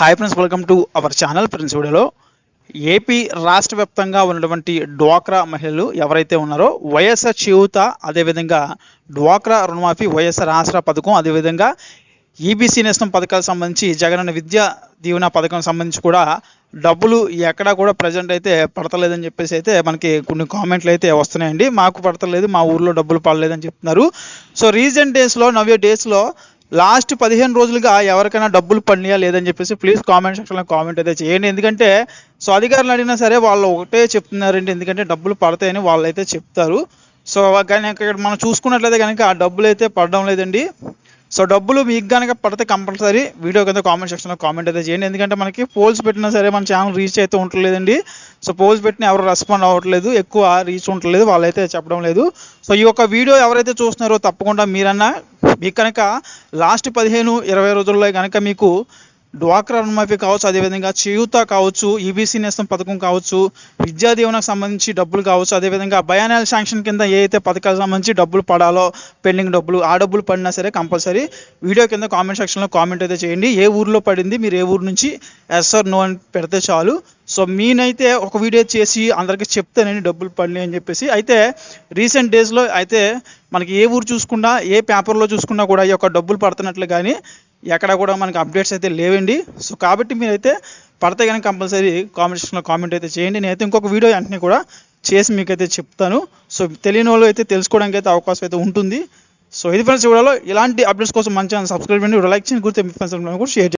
Hi friends welcome to our channel friends వీడియోలో AP రాష్ట్ర వ్యాప్తంగా ఉన్నటువంటి డ్వాక్రా మహిళలు ఎవరైతే ఉన్నారో వైఎస్ఆర్ చేయూత అదేవిధంగా డ్వాక్రా రుణమాఫీ వైఎస్ఆర్ ఆసరా పథకం అదేవిధంగా ఈబీసీ నేస్తం పథకాలకు సంబంధించి జగనన్న విద్యా దీవెన పథకం సంబంధించి కూడా డబ్బులు ఎక్కడా కూడా ప్రజెంట్ అయితే పడతలేదని చెప్పేసి అయితే మనకి కొన్ని కామెంట్లు అయితే వస్తున్నాయండి. మాకు పడతలేదు మా ఊర్లో డబ్బులు పడలేదని చెప్తున్నారు. సో రీసెంట్ డేస్లో నవ్య డేస్లో లాస్ట్ పదిహేను రోజులుగా ఎవరికైనా డబ్బులు పడినాయా లేదని చెప్పేసి ప్లీజ్ కామెంట్ సెక్షన్లో కామెంట్ అయితే చేయండి ఎందుకంటే సో అధికారులు అడిగినా సరే వాళ్ళు ఒకటే చెప్తున్నారండి. ఎందుకంటే డబ్బులు పడతాయని వాళ్ళు అయితే చెప్తారు. సో కానీ ఇక్కడ మనం చూసుకున్నట్లయితే కనుక ఆ డబ్బులు అయితే పడడం లేదండి. సో డబ్బులు మీకు కనుక పడితే కంపల్సరీ వీడియో కింద కామెంట్ సెక్షన్లో కామెంట్ అయితే చేయండి ఎందుకంటే మనకి పోల్స్ పెట్టినా సరే మన ఛానల్ రీచ్ అయితే ఉండలేదండి సో పోల్స్ పెట్టిన ఎవరు రెస్పాండ్ అవ్వట్లేదు. ఎక్కువ రీచ్ ఉండట్లేదు. వాళ్ళైతే చెప్పడం లేదు. సో ఈ యొక్క వీడియో ఎవరైతే చూస్తున్నారో తప్పకుండా మీరన్నా మీకు కనుక లాస్ట్ పదిహేను ఇరవై రోజుల్లో కనుక మీకు డ్వాక్రా రుణమాఫీ కావచ్చు అదేవిధంగా చేయూత కావచ్చు ఈబీసీ నేస్తం పథకం కావచ్చు విద్యా దీవెనకు సంబంధించి డబ్బులు కావచ్చు అదేవిధంగా భయానాల శాంక్షన్ కింద ఏ అయితే పథకాలకు సంబంధించి డబ్బులు పడాలో పెండింగ్ డబ్బులు ఆ డబ్బులు పడినా సరే కంపల్సరీ వీడియో కింద కామెంట్ సెక్షన్లో కామెంట్ అయితే చేయండి. ఏ ఊరిలో పడింది మీరు ఏ ఊరు నుంచి ఎస్ఆర్ నో అని పెడితే చాలు. సో మీనైతే ఒక వీడియో చేసి అందరికీ చెప్తానండి డబ్బులు పడినాయి అని చెప్పేసి అయితే రీసెంట్ డేస్లో అయితే మనకి ఏ ఊరు చూసుకున్నా ఏ పేపర్లో చూసుకున్నా కూడా ఈ యొక్క డబ్బులు పడుతున్నట్లు కానీ ఎక్కడ కూడా మనకి అప్డేట్స్ అయితే లేవండి. సో కాబట్టి మీరైతే పడితే కానీ కంపల్సరీ కామెంట్ సెక్షన్లో కామెంట్ అయితే చేయండి. నేనైతే ఇంకొక వీడియో వెంటనే కూడా చేసి మీకైతే చెప్తాను. సో తెలియని వాళ్ళు అయితే తెలుసుకోవడానికి అయితే అవకాశం అయితే ఉంటుంది. సో ఇది ఫ్రెండ్స్ వీడియోలో ఇలాంటి అప్డేట్స్ కోసం మంచి సబ్స్క్రైబ్ చేయండి. లైక్ చేయండి. గుర్తు మీ ఫ్రెండ్స్ కూడా షేర్ చేయండి.